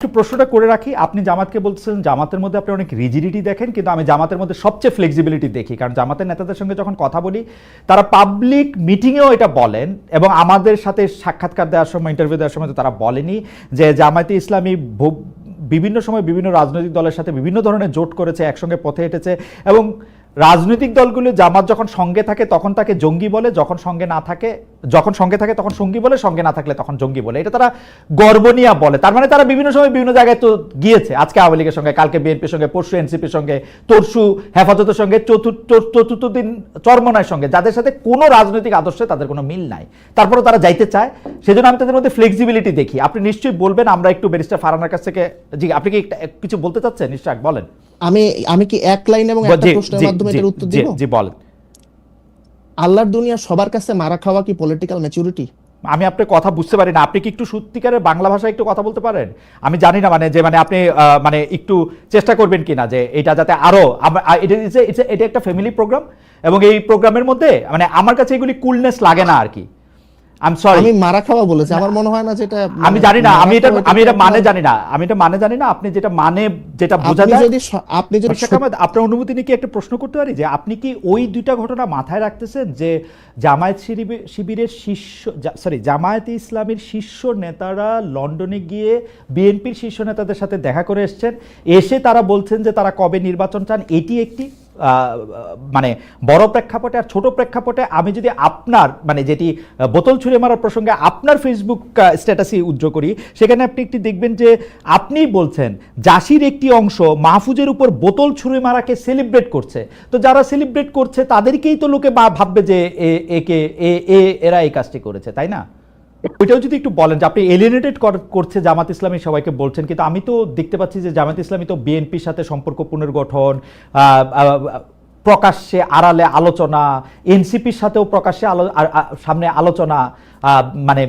একটু প্রশ্নটা করে রাখি। আপনি জামাতকে বলছেন জামাতের মধ্যে আপনি অনেক রিজিডিটি দেখেন, কিন্তু আমি জামাতের মধ্যে সবচেয়ে ফ্লেক্সিবিলিটি দেখি। কারণ জামাতের নেতাদের সঙ্গে যখন কথা বলি, তারা পাবলিক মিটিংয়েও এটা বলেন এবং আমাদের সাথে সাক্ষাৎকার দেওয়ার সময় ইন্টারভিউ দেওয়ার সময় তো তারা বলেনি যে জামায়াতে ইসলামী বিভিন্ন সময় বিভিন্ন রাজনৈতিক দলের সাথে বিভিন্ন ধরনের জোট করেছে, একসঙ্গে পথে হেঁটেছে এবং রাজনৈতিক দলগুলো জামাত যখন সঙ্গে থাকে, তখন তাকে জঙ্গি বলে, যখন সঙ্গে না থাকে যখন সঙ্গে থাকে তখন সঙ্গী বলে সঙ্গে না থাকলে তখন জঙ্গি বলে। এটা তারা গর্ব নিয়ে বলে। তার মানে তারা বিভিন্ন সময় বিভিন্ন জায়গায় তো গিয়েছে। আজকে আওয়ামী লীগের সঙ্গে কালকে বিএনপির সঙ্গে পরশু এনসিপির সঙ্গে তরশু হেফাজতের সঙ্গে চতুর্থ চতুর্থ দিন চরমনার সঙ্গে। যাদের সাথে কোনো রাজনৈতিক আদর্শে তাদের কোনো মিল নাই। তারপরে তারা যাইতে চায়। সেজন্য আমি তাদের মধ্যে ফ্লেক্সিবিলিটি দেখি। আপনি নিশ্চয়ই বলবেন আমরা একটু ব্যারিস্টার ফারানার কাছ থেকে জি আপনি কি একটা- কিছু বলতে চাচ্ছেন? নিশ্চয় বলেন। আমি আমি কি এক লাইন এবং একটা প্রশ্নের মাধ্যমে জি, এটার উত্তর দিব? জি বলেন। আল্লাহর দুনিয়া সবার কাছে মারা খাওয়া কি পলিটিক্যাল ম্যাচুরিটি আমি আপনার কথা বুঝতে পারি না। আপনি কি একটু সত্যিকারের বাংলা ভাষায় একটু কথা বলতে পারেন? আমি জানি না মানে যে মানে আপনি মানে একটু চেষ্টা করবেন কি না যে এটা যাতে আরও এটা একটা ফ্যামিলি প্রোগ্রাম এবং এই প্রোগ্রামের মধ্যে মানে আমার কাছে এগুলি কুলনেস লাগে না আর কি। আই এম সরি আমি মারা খাওয়া বলেছি আমার মনে হয় না যেটা আমি জানি না আমি এটা আমি এটা মানে জানি না আমি এটা মানে জানি না আপনি যেটা মানে যেটা বোঝা আপনি যায় যদি আপনি যদি আপনার অনুমতি নিয়ে কি একটা প্রশ্ন করতে পারি? যে আপনি কি ওই দুইটা ঘটনা মাথায় রাখতেছেন যে জামায়াত শিবির- শিবিরের শীর্ষ সরি জামায়াতে ইসলামের শীর্ষ নেতারা লন্ডনে গিয়ে বিএনপির শীর্ষ নেতাদের সাথে দেখা করে এসেছেন এসে তারা বলছেন যে তারা কবে নির্বাচন চান এটি একটি মানে বড় প্রেক্ষাপটে আর ছোট প্রেক্ষাপটে আমি যদি আপনার মানে যেটি বোতল ছুঁড়ে মারার প্রসঙ্গে আপনার ফেসবুক স্ট্যাটাসই উজ্জ্ব করি, সেখানে আপনি একটি দেখবেন যে আপনিই বলছেন, জাসির একটি অংশ মাহফুজের উপর বোতল ছুঁড়ে মারাকে সেলিব্রেট করছে। তো যারা সেলিব্রেট করছে, তাদেরকেই তো লোকে ভাববে যে একে এ, এরা এই কাজটি করেছে, তাই না? ওইটাও যদি একটু বলেন যে আপনি এলিনেটেড করছে জামাত ইসলামী, সবাইকে বলছেন, কিন্তু আমি তো দেখতে পাচ্ছি যে জামাত ইসলামী তো বিএনপির সাথে সম্পর্ক পুনর্গঠন প্রকাশ্যে আড়ালে আলোচনা, এনসিপির সাথেও প্রকাশ্যে আলো সামনে আলোচনা মানে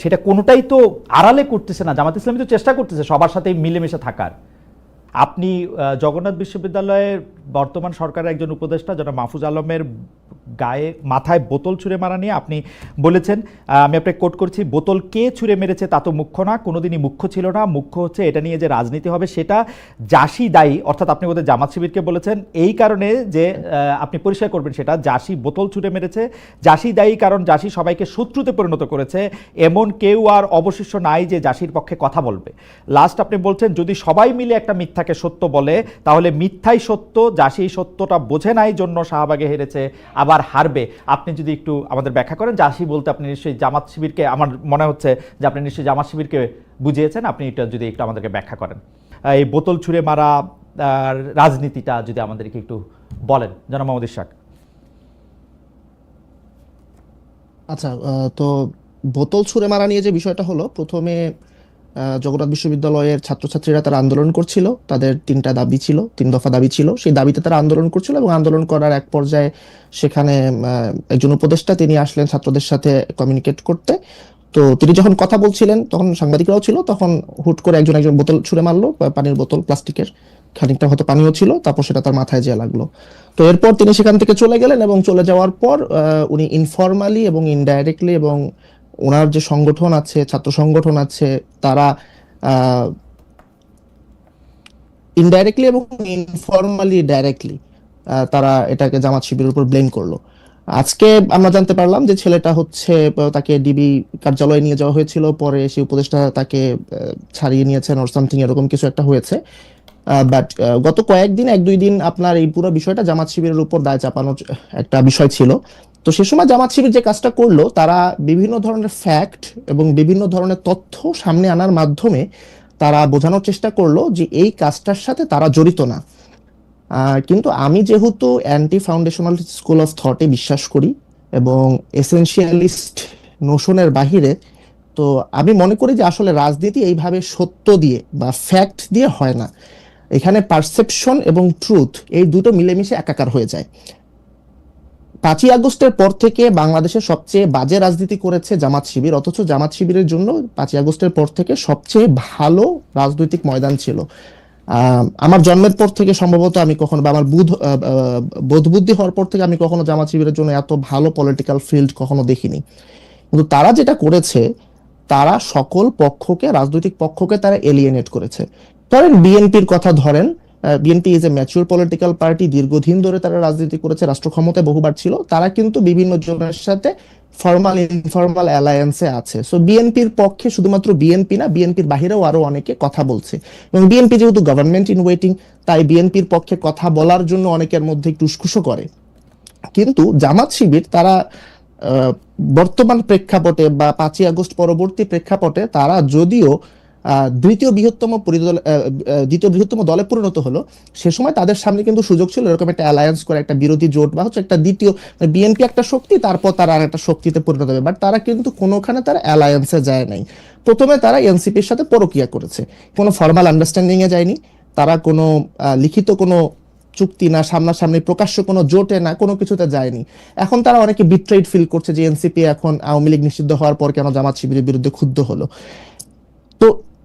সেটা কোনোটাই তো আড়ালে করতেছে না। জামাত ইসলামী তো চেষ্টা করতেছে সবার সাথে মিলেমিশে থাকার। আপনি জগন্নাথ বিশ্ববিদ্যালয়ের বর্তমান সরকারের একজন উপদেষ্টা, যেটা মাহফুজ আলমের গায়ে, মাথায় বোতল ছুঁড়ে মারা নিয়ে আপনি বলেছেন। আমি আপনাকে কোট করছি, বোতল কে ছুঁড়ে মেরেছে তা তো মুখ্য না, কোনোদিনই মুখ্য ছিল না। মুখ্য হচ্ছে এটা নিয়ে যে রাজনীতি হবে, সেটা জাসি দায়ী। অর্থাৎ আপনি বোধহয় জামাত শিবিরকে বলেছেন। এই কারণে যে আপনি পরিষ্কার করবেন সেটা, জাসি বোতল ছুঁড়ে মেরেছে। জাসি দায়ী কারণ জাসি সবাইকে শত্রুতে পরিণত করেছে। এমন কেউ আর অবশিষ্ট নাই যে জাসির পক্ষে কথা বলবে। লাস্ট আপনি বলছেন, যদি সবাই মিলে একটা মিথ্যাকে সত্য বলে, তাহলে মিথ্যাই সত্য জাসি এই সত্যটা বোঝে নাই জন্য শাহবাগে হেরেছে, আবার হারবে। আপনি যদি একটু আমাদের ব্যাখ্যা করেন জাসি বলতে আপনি নিশ্চয়ই জামাত শিবিরকে, আমার মনে হচ্ছে যে আপনি নিশ্চয়ই জামাত শিবিরকে বুঝিয়েছেন, আপনি এটা যদি একটু আমাদেরকে ব্যাখ্যা করেন। এই বোতল ছুঁড়ে মারা রাজনীতিটা যদি আমাদেরকে একটু বলেন, জনাব মোহাম্মদ ইশাক। আচ্ছা তো বোতল ছুঁড়ে মারা নিয়ে যে বিষয়টা হলো, প্রথমে জগন্নাথ বিশ্ববিদ্যালয়ের ছাত্রছাত্রীরা তারা আন্দোলন করছিল। তাদের তিনটা দাবি ছিল, তিন দফা দাবি ছিল। সেই দাবিতে তারা আন্দোলন করছিল এবং আন্দোলন করার এক পর্যায়ে সেখানে একজন উপদেষ্টা তিনি আসলেন ছাত্রদের সাথে কমিউনিকেট করতে। তো তিনি যখন কথা বলছিলেন, তখন সাংবাদিকরাও ছিল, তখন হুট করে একজন একজন বোতল ছুঁড়ে মারলো পানির বোতল, প্লাস্টিকের। খানিকটা হয়তো পানিও ছিল, তারপর সেটা তার মাথায় যেয়ে লাগল। তো এরপর তিনি সেখান থেকে চলে গেলেন এবং চলে যাওয়ার পর উনি ইনফরমালি এবং ইনডাইরেক্টলি এবং ওনার যে সংগঠন আছে, ছাত্র সংগঠন আছে, তারা ইনডাইরেক্টলি এবং ইনফরমালি ডাইরেক্টলি তারা এটাকে জামাত শিবিরের উপর ব্লেম করল। আজকে আমরা জানতে পারলাম যে ছেলেটা হচ্ছে তাকে ডিবি কার্যালয়ে নিয়ে যাওয়া হয়েছিল, পরে সেই উপদেষ্টা তাকে ছাড়িয়ে নিয়েছেন ওর সামথিং এরকম কিছু একটা হয়েছে। বাট গত কয়েকদিন, এক দুই দিন আপনার এই পুরো বিষয়টা জামাত শিবিরের উপর দায় চাপানোর একটা বিষয় ছিল। তো সে সময় জামাত শিবির যে কাজটা করল, তারা বিভিন্ন ধরনের ফ্যাক্ট এবং বিভিন্ন ধরনের তথ্য সামনে আনার মাধ্যমে তারা বোঝানোর চেষ্টা করল যে এই কাজটার সাথে তারা জড়িত না। কিন্তু আমি যেহেতু অ্যান্টি ফাউন্ডেশনাল স্কুল অফ থটে বিশ্বাস করি এবং এসেনশিয়ালিস্ট নোশনের বাহিরে, তো আমি মনে করি যে আসলে রাজনীতি এইভাবে সত্য দিয়ে বা ফ্যাক্ট দিয়ে হয় না। এখানে পারসেপশন এবং ট্রুথ এই দুটো মিলেমিশে একাকার হয়ে যায়। পাঁচই আগস্টের পর থেকে বাংলাদেশের সবচেয়ে বাজে রাজনীতি করেছে জামাত শিবির, অথচ জামাত শিবিরের জন্য পাঁচই আগস্টের পর থেকে সবচেয়ে ভালো রাজনৈতিক ময়দান ছিল। আমার জন্মের পর থেকে সম্ভবত আমি কখনো বা আমার বুধ বোধ বুদ্ধি হওয়ার পর থেকে আমি কখনো জামাত শিবিরের জন্য এত ভালো পলিটিক্যাল ফিল্ড কখনো দেখিনি। কিন্তু তারা যেটা করেছে, তারা সকল পক্ষকে, রাজনৈতিক পক্ষকে তারা এলিয়েনেট করেছে। ধরেন বিএনপির কথা ধরেন BNP is a mature political party দীর্ঘদিন ধরে তারা রাজনীতি করেছে, রাষ্ট্র ক্ষমতায় বহুবার ছিল, তারা কিন্তু বিভিন্ন জনের সাথে ফর্মাল ইনফর্মাল অ্যালায়েন্সে আছে। সো বিএনপির পক্ষে শুধুমাত্র বিএনপি না, বিএনপির বাহিরেও আরও অনেকে কথা বলছে। এবং বিএনপি যেহেতু গভর্নমেন্ট ইন ওয়েটিং তাই বিএনপির পক্ষে কথা বলার জন্য অনেকের মধ্যে একটু উস্কুসো করে। কিন্তু জামাত শিবির, তারা বর্তমান প্রেক্ষাপটে বা পাঁচই আগস্ট পরবর্তী প্রেক্ষাপটে তারা যদিও দ্বিতীয় বৃহত্তম পরিদল- দ্বিতীয় বৃহত্তম দলে পরিণত হলো। সে সময় তাদের সামনে কিন্তু সুযোগ ছিল এরকম একটা অ্যালায়েন্স করে, একটা বিরোধী জোট বা হচ্ছে একটা দ্বিতীয় বিএনপি একটা শক্তি, তারপর তারা আর একটা শক্তিতে পরিণত হবে। বাট তারা কিন্তু কোনোখানে তারা অ্যালায়েন্সে যায় নাই। প্রথমে তারা এনসিপির সাথে পরকিয়া করেছে। কোনো ফর্মাল আন্ডারস্ট্যান্ডিং এ যায়নি। তারা কোনো লিখিত কোনো চুক্তি না, সামনাসামনি প্রকাশ্য কোনো জোটে না, কোনো কিছুতে যায়নি। এখন তারা অনেকে বিট্রেড ফিল করছে যে এনসিপি এখন আওয়ামী লীগ নিষিদ্ধ হওয়ার পর কেন জামাত শিবিরের বিরুদ্ধে ক্ষুব্ধ হলো।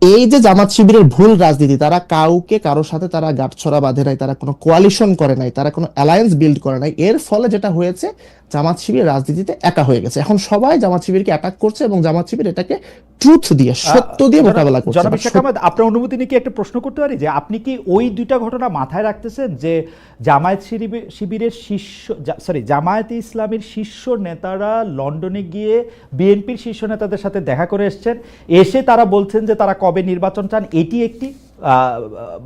এই যে জামাত শিবিরের ভুল রাজনীতি, তারা কাউকে কারোর সাথে তারা গাঁটছড়া বাঁধে নাই, তারা কোনো কোয়ালিশন করে নাই, তারা কোনো অ্যালায়েন্স বিল্ড করে নাই, এর ফলে যেটা হয়েছে জামাত শিবির রাজনীতিতে একা হয়ে গেছে। এখন সবাই জামাত শিবিরকে অ্যাটাক করছে এবং জামাত শিবির এটাকে ট্রুথ দিয়ে সত্য দিয়ে মোকাবেলা করছে। জনাব আহমেদ আপনার অনুমতি নিয়ে কি একটা প্রশ্ন করতে পারি? যে আপনি কি ওই দুইটা ঘটনা মাথায় রাখতেছেন যে জামায়াত শিবির- শিবিরের শীর্ষ সরি জামায়াতে ইসলামের শীর্ষ নেতারা লন্ডনে গিয়ে বিএনপির শীর্ষ নেতাদের সাথে দেখা করে এসেছেন। এসে তারা বলছেন যে তারা কবে নির্বাচন চান এটি একটি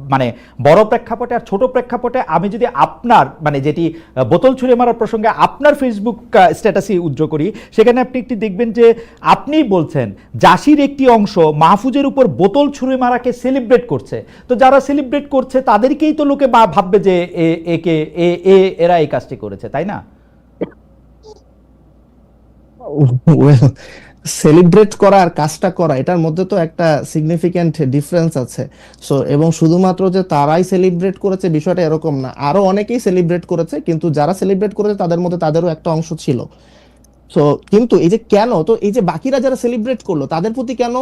মানে বড় প্রেক্ষাপটে আর ছোট প্রেক্ষাপটে আমি যদি আপনার মানে যেটি বোতল ছুঁড়ে মারার প্রসঙ্গে আপনার ফেসবুক স্ট্যাটাসই উজ্জ্ব করি, সেখানে আপনি একটি দেখবেন যে আপনিই বলছেন, জাসির একটি অংশ মাহফুজের উপর বোতল ছুঁড়ে মারাকে সেলিব্রেট করছে। তো যারা সেলিব্রেট করছে, তাদেরকেই তো লোকে বা- ভাববে যে একে, এ- এ, এরা এই কাজটি করেছে, তাই না? সেলিব্রেট করা আর কাজটা করা এটার মধ্যে তো একটা সিগনিফিক্যান্ট ডিফারেন্স আছে। সো এবং শুধুমাত্র যে তারাই সেলিব্রেট করেছে বিষয়টা এরকম না আরও অনেকেই সেলিব্রেট করেছে কিন্তু যারা সেলিব্রেট করেছে তাদের মধ্যে তাদেরও একটা অংশ ছিল। সো কিন্তু এই যে কেন তো এই যে বাকিরা যারা সেলিব্রেট করল তাদের প্রতি কেন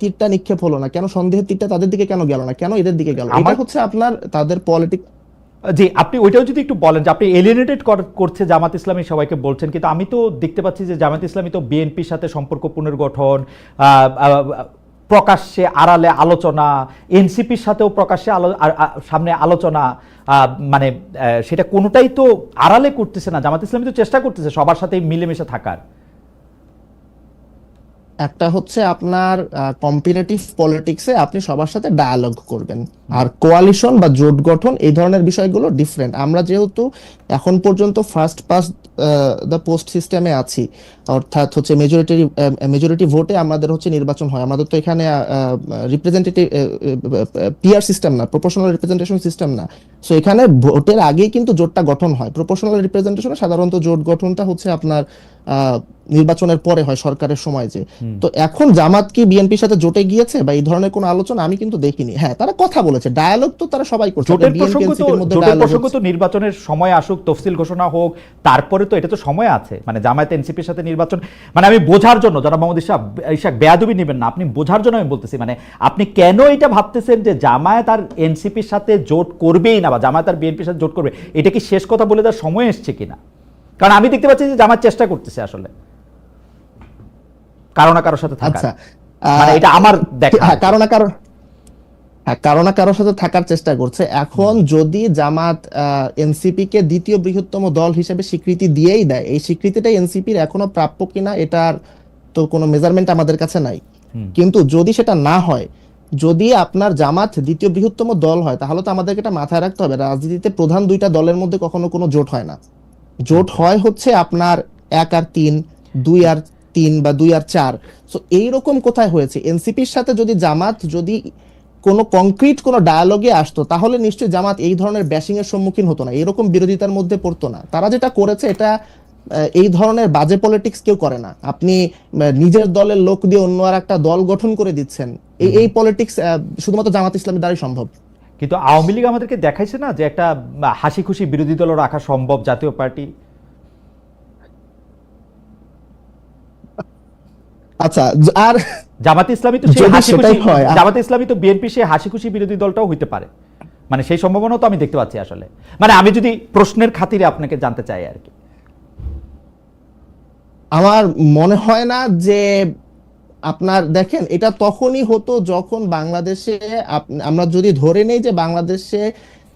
তীরটা নিক্ষেপ হলো না? কেন সন্দেহের তীরটা তাদের দিকে কেন গেল না? কেন এদের দিকে গেল? এটা হচ্ছে আপনার তাদের পলিটিক জি, আপনি ওইটাও যদি একটু বলেন যে আপনি এলিনেটেড করছে জামাত ইসলামী, সবাইকে বলছেন, কিন্তু আমি তো দেখতে পাচ্ছি যে জামাত ইসলামী তো বিএনপির সাথে সম্পর্ক পুনর্গঠন প্রকাশ্যে আড়ালে আলোচনা, এনসিপির সাথেও প্রকাশ্যে আলো সামনে আলোচনা মানে সেটা কোনোটাই তো আড়ালে করতেছে না, জামাত ইসলামী তো চেষ্টা করতেছে সবার সাথে মিলেমিশে থাকার। একটা হচ্ছে আপনার কম্পিটিটিভ পলিটিক্সে আপনি সবার সাথে ডায়ালগ করবেন। আর কোয়ালিশন বা জোট গঠন এই ধরনের বিষয়গুলো ডিফারেন্ট আমরা যেহেতু এখন পর্যন্ত ফার্স্ট পাস দ্য পোস্ট সিস্টেমে আছি, অর্থাৎ হচ্ছে মেজরিটি মেজরিটি ভোটে আমাদের হচ্ছে নির্বাচন হয়। আমাদের তো এখানে রিপ্রেজেন্টেটিভ পিআর সিস্টেম না প্রপোর্শনাল রিপ্রেজেন্টেশন সিস্টেম না। সো এখানে ভোটের আগেই কিন্তু জোটটা গঠন হয়। প্রপোর্শনাল রিপ্রেজেন্টেশনে সাধারণত জোট গঠনটা হচ্ছে আপনার নির্বাচনের পরে হয় সরকারের সময় যে। তো এখন জামাত কি বিএনপির সাথে জোটে গিয়েছে বা এই ধরনের কোনো আলোচনা আমি কিন্তু দেখিনি। হ্যাঁ তারা কথা বলেছে ডায়ালগ তো তারা সবাই করছে। জোটের প্রসঙ্গ তো জোটের প্রসঙ্গ নির্বাচনের সময় আসুক তফসিল ঘোষণা হোক তারপরে তো এটা তো সময় আছে। মানে জামায়াত এনসিপির সাথে নির্বাচন মানে আমি বোঝার জন্য যারা মোহাম্মদ ইশাক ইশাক বেয়াদবি নেবেন না আপনি বোঝার জন্য আমি বলতেছি মানে আপনি কেন এটা ভাবতেছেন যে জামায়াত আর এনসিপির সাথে জোট করবেই না বা জামায়াত আর বিএনপির সাথে জোট করবে? এটা কি শেষ কথা বলে দেওয়ার সময় এসছে কিনা? কারণ আমি দেখতে পাচ্ছি যে জামায়াত চেষ্টা করতেছে আসলে। কারও না কারোর সাথে আচ্ছা মানে এটা আমার দেখা। হ্যাঁ কারও না কারও হ্যাঁ কারও না কারোর সাথে থাকার চেষ্টা করছে। এখন যদি জামাত এনসিপি কে দ্বিতীয় বৃহত্তম দল হিসেবে স্বীকৃতি দিয়েই দেয় এই স্বীকৃতিটা এনসিপির এখনও প্রাপ্য কিনা এটার তো কোনো মেজারমেন্ট আমাদের কাছে নাই। কিন্তু যদি সেটা না হয় যদি আপনার জামাত দ্বিতীয় বৃহত্তম দল হয় তাহলে তো আমাদেরকে এটা মাথায় রাখতে হবে। রাজনীতিতে প্রধান দুইটা দলের মধ্যে কখনো কোনো জোট হয় না। জোট হয় হচ্ছে আপনার এক আর তিন দুই আর তিন বা দুই আর চার। সো এইরকম কোথায় হয়েছে? এনসিপির সাথে যদি জামাত যদি কোনো কংক্রিট কোনো ডায়ালগে আসতো তাহলে নিশ্চয়ই জামাত এই ধরনের ব্যাশিং এর সম্মুখীন হতো না। এরকম বিরোধিতার মধ্যে পড়তো না। তারা যেটা করেছে এটা এই ধরনের বাজে পলিটিক্স কেউ করে না। আপনি নিজের দলের লোক দিয়ে অন্য আর একটা দল গঠন করে দিচ্ছেন এই এই পলিটিক্স শুধুমাত্র জামাত ইসলামের দ্বারাই সম্ভব। কিন্তু আওয়ামী লীগ আমাদেরকে দেখাইছে না যে একটা হাসি খুশি বিরোধী দল রাখা সম্ভব জাতীয় পার্টি? আচ্ছা আর জামাতে ইসলামী তো হাসি খুশি জামাতে ইসলামী তো বিএনপি সেই হাসি খুশি বিরোধী দলটাও হইতে পারে। মানে সেই সম্ভাবনা তো আমি দেখতে পাচ্ছি আসলে। মানে আমি যদি প্রশ্নের খাতিরে আপনাকে জানতে চাই আর কি। আমার মনে হয় না যে আপনার দেখেন এটা তখনই হতো যখন বাংলাদেশে আমরা যদি ধরে নেই যে বাংলাদেশে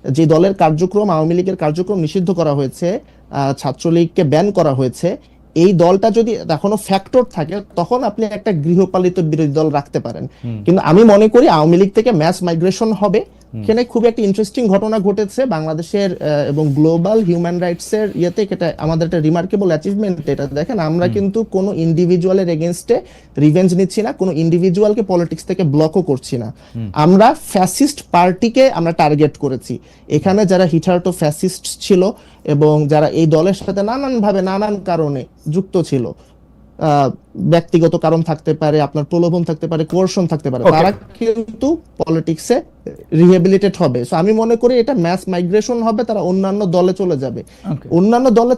যে দলের কার্যক্রম আওয়ামী লীগের কার্যক্রম নিষিদ্ধ করা হয়েছে আহ, ছাত্রলীগকে ব্যান করা হয়েছে এই দলটা যদি এখনও ফ্যাক্টর থাকে তখন আপনি একটা গৃহপালিত বিরোধী দল রাখতে পারেন। কিন্তু আমি মনে করি আওয়ামী লীগ থেকে ম্যাস মাইগ্রেশন হবে। এখানে খুব একটা ইন্টারেস্টিং ঘটনা ঘটেছে বাংলাদেশের এবং গ্লোবাল হিউম্যান রাইটস এর ইয়েতে এটা আমাদের একটা রিমার্কেবল অ্যাচিভমেন্ট এটা। দেখেন আমরা কিন্তু কোনো ইন্ডিভিজুয়ালের এগেনস্টে রিভেঞ্জ নিচ্ছি না কোনো ইন্ডিভিজুয়ালকে পলিটিক্স থেকে ব্লকও করছি না। আমরা ফ্যাসিস্ট পার্টিকে আমরা টার্গেট করেছি। এখানে যারা হিটার্টো ফ্যাসিস্ট ছিল এবং যারা এই দলের সাথে নানানভাবে নানান কারণে যুক্ত ছিল ব্যক্তিগত কারণ থাকতে পারে আপনার প্রলোভন থাকতে পারে কোর্শন থাকতে পারে তারা কিন্তু পলিটিক্সে রিহেবিলিটেড হবে। সো আমি মনে করি এটা ম্যাস মাইগ্রেশন হবে তারা অন্যান্য দলে চলে যাবে। অন্যান্য দলে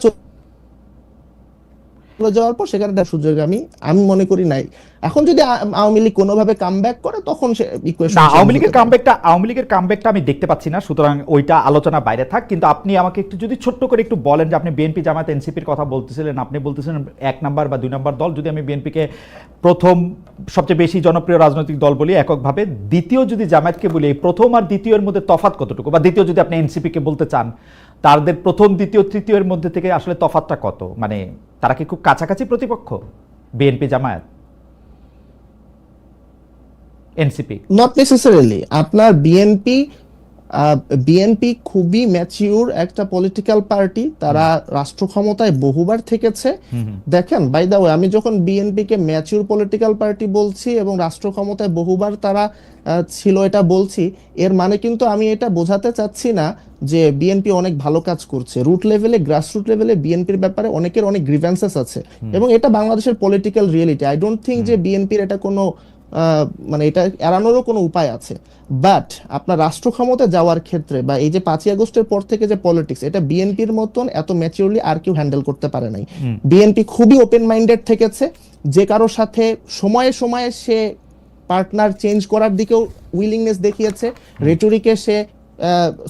চলে যাওয়ার পর সেখানে তার সুযোগ আমি আমি মনে করি নাই। এখন যদি আওয়ামী লীগ কোনোভাবে কাম করে তখন সে ইকুয়েশন আওয়ামী লীগের কামব্যাকটা আওয়ামী লীগের কামব্যাকটা আমি দেখতে পাচ্ছি না সুতরাং ওইটা আলোচনা বাইরে থাক। কিন্তু আপনি আমাকে একটু যদি ছোট্ট করে একটু বলেন যে আপনি বিএনপি জামাত এনসিপির কথা বলতেছিলেন আপনি বলতেছিলেন এক নাম্বার বা দুই নাম্বার দল যদি আমি বিএনপিকে প্রথম সবচেয়ে বেশি জনপ্রিয় রাজনৈতিক দল বলি এককভাবে দ্বিতীয় যদি জামায়াতকে বলি প্রথম আর দ্বিতীয়ের মধ্যে তফাৎ কতটুকু? বা দ্বিতীয় যদি আপনি এনসিপিকে বলতে চান তাদের প্রথম, দ্বিতীয়, তৃতীয়ের মধ্যে থেকে আসলে তফাতটা কত? মানে তারা কি খুব কাছাকাছি প্রতিপক্ষ? BNP Jamaat? NCP not necessarily আপনার বিএনপি বিএনপি খুবই ম্যাচিউর একটা পলিটিক্যাল পার্টি তারা রাষ্ট্র ক্ষমতায় বহুবার থেকেছে। দেখেন বাই দা আমি যখন বিএনপি কে ম্যাচিউর পলিটিক্যাল পার্টি বলছি এবং রাষ্ট্র ক্ষমতায় বহুবার তারা ছিল এটা বলছি এর মানে কিন্তু আমি এটা বোঝাতে চাচ্ছি না যে বিএনপি অনেক ভালো কাজ করছে। রুট লেভেলে গ্রাসরুট লেভেলে বিএনপির ব্যাপারে অনেকের অনেক গ্রিভেন্সেস আছে। এবং এটা বাংলাদেশের political reality I don't think যে বিএনপির এটা কোনো মানে এটা এড়ানোরও কোনো উপায় আছে। বাট আপনার রাষ্ট্র ক্ষমতা যাওয়ার ক্ষেত্রে বা এই যে পাঁচই আগস্টের পর থেকে যে পলিটিক্স এটা বিএনপির মতন এত ম্যাচিওরলি আর কেউ হ্যান্ডেল করতে পারে নাই। বিএনপি খুবই ওপেন মাইন্ডেড থেকেছে। যে কারোর সাথে সময়ে সময়ে সে পার্টনার চেঞ্জ করার দিকেও উইলিংনেস দেখিয়েছে। রেটরিকে সে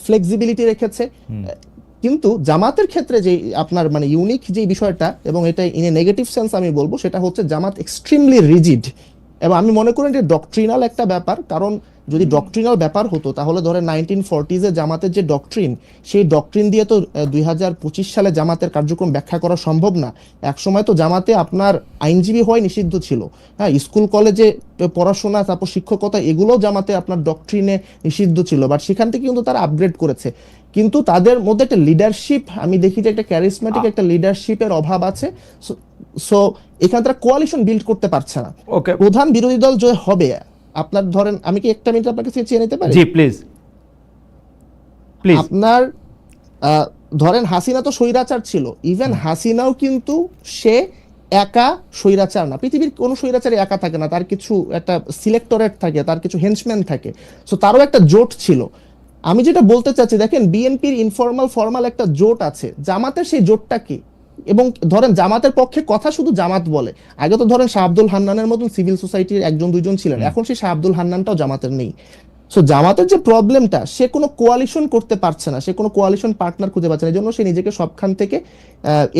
ফ্লেক্সিবিলিটি রেখেছে। কিন্তু জামাতের ক্ষেত্রে যে আপনার মানে ইউনিক যে বিষয়টা এবং এটা ইন এ নেগেটিভ সেন্স আমি বলব সেটা হচ্ছে জামাত এক্সট্রিমলি রিজিড এবং আমি মনে করি যে ডক্ট্রিনাল একটা ব্যাপার কারণ যদি ডক্ট্রিনাল ব্যাপার হতো তাহলে ধরে নাইনটিন ফোরটিজে জামাতের যে ডক্ট্রিন সেই ডক্ট্রিন দিয়ে তো দুই হাজার পঁচিশ সালে জামাতের কার্যক্রম ব্যাখ্যা করা সম্ভব না। একসময় তো জামাতে আপনার আইনজীবী হওয়াই নিষিদ্ধ ছিল। হ্যাঁ স্কুল কলেজে পড়াশোনা তারপর শিক্ষকতা এগুলোও জামাতে আপনার ডক্ট্রিনে নিষিদ্ধ ছিল। বাট সেখান থেকে কিন্তু তারা আপগ্রেড করেছে। কিন্তু তাদের মধ্যে একটা লিডারশিপ আমি দেখি যে একটা ক্যারিসমেটিক একটা লিডারশিপের অভাব আছে। সো এখানে তারা কোয়ালিশন বিল্ড করতে পারছে না। ওকে প্রধান বিরোধী দল যে হবে আপনার ধরেন আমি কি একটা মিনিট আপনার কাছে চেয়ে নিতে পারি? জি প্লিজ প্লিজ আপনার ধরেন হাসিনা তো স্বৈরাচার ছিল। ইভেন হাসিনাও কিন্তু সে একা স্বৈরাচার না। পৃথিবীর কোনো স্বৈরাচারই একা থাকে না। তার কিছু একটা সিলেক্টরেট থাকে তার কিছু হেঞ্চম্যান থাকে। সো তারও একটা জোট ছিল। আমি যেটা বলতে চাচ্ছি দেখেন বিএনপির ইনফর্মাল ফর্মাল একটা জোট আছে। জামাতের সেই জোটটা কি? এবং ধরেন জামাতের পক্ষে কথা শুধু জামাত বলে। আগে তো ধরেন শাহ আব্দুল হান্নানের মতন সিভিল সোসাইটির একজন দুজন ছিলেন। এখন সেই শাহ আব্দুল হান্নানটাও জামাতের নেই। সো জামাতের যে প্রবলেমটা সে কোনো কোয়ালিশন করতে পারছে না। সে কোনো কোয়ালিশন পার্টনার খুঁজে পাচ্ছে না। এই জন্য সে নিজেকে সবখান থেকে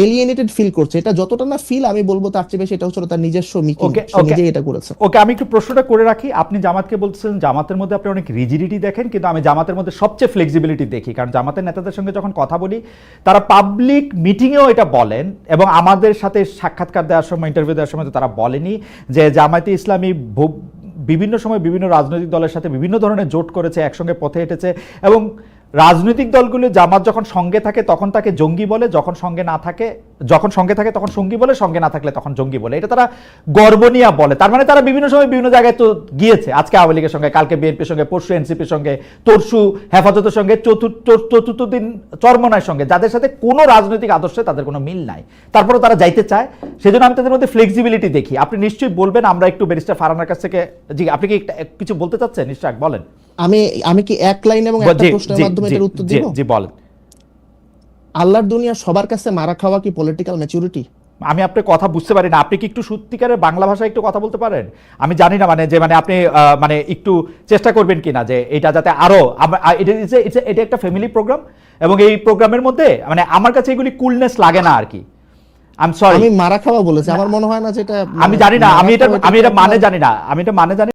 এলিয়েনেটেড ফিল করছে। এটা যতটা না ফিল আমি বলব তার চেয়ে বেশি এটা হচ্ছে তার নিজস্ব okay. নিজেই এটা করেছে। ওকে আমি একটু প্রশ্নটা করে রাখি। আপনি জামাতকে বলছেন জামাতের মধ্যে আপনি অনেক রিজিডিটি দেখেন কিন্তু আমি জামাতের মধ্যে সবচেয়ে ফ্লেক্সিবিলিটি দেখি। কারণ জামাতের নেতাদের সঙ্গে যখন কথা বলি তারা পাবলিক মিটিংয়েও এটা বলেন এবং আমাদের সাথে সাক্ষাৎকার দেওয়ার সময় ইন্টারভিউ দেওয়ার সময় তো তারা বলেনি যে জামায়াতে ইসলামী বিভিন্ন সময় বিভিন্ন রাজনৈতিক দলের সাথে বিভিন্ন ধরনের জোট করেছে একসঙ্গে পথে হেঁটেছে এবং রাজনৈতিক দলগুলো জামাত যখন সঙ্গে থাকে, তখন তাকে জঙ্গি বলে, যখন সঙ্গে না থাকে, যখন সঙ্গে থাকে, তখন সঙ্গী বলে, সঙ্গে না থাকলে তখন জঙ্গি বলে। এটা তারা গর্বনিয়া বলে। তার মানে তারা বিভিন্ন সময় বিভিন্ন জায়গায় তো গিয়েছে। আজকে আওয়ামী লীগের সঙ্গে, কালকে বিএনপির সঙ্গে, পরশু এনসিপির সঙ্গে, তরশু হেফাজতের সঙ্গে চতুর্থ চতুর্থ দিন চরমনার সঙ্গে। যাদের সাথে কোনো রাজনৈতিক আদর্শে তাদের কোনো মিল নাই। তারপরে তারা যাইতে চায়। সেজন্য আমি তাদের মধ্যে ফ্লেক্সিবিলিটি দেখি। আপনি নিশ্চয়ই বলবেন, আমরা একটু ব্যারিস্টার ফারানার কাছ থেকে জি, আপনি কি কিছু বলতে চাচ্ছেন? নিশ্চয় বলেন। আমি আমি কি এক লাইন এবং একটা প্রশ্নের মাধ্যমে এটার উত্তর দিব? জি বলেন। আল্লাহর দুনিয়া সবার কাছে মারা খাওয়া কি পলিটিক্যাল ম্যাচুরিটি আমি আপনার কথা বুঝতে পারি না। আপনি কি একটু সত্যিকারের বাংলা ভাষায় একটু কথা বলতে পারেন? আমি জানি না মানে যে মানে আপনি মানে একটু চেষ্টা করবেন কিনা যে এটা যাতে আরও আম- আ- এটা এটা একটা ফ্যামিলি প্রোগ্রাম এবং এই প্রোগ্রামের মধ্যে মানে আমার কাছে এগুলি কুলনেস লাগে না আর কি। আই এম সরি আমি মারা খাওয়া বলেছি। আমার মনে হয় না যেটা আমি জানি না। আমি এটা আমি এটা মানে জানি না। আমি এটা মানে জানি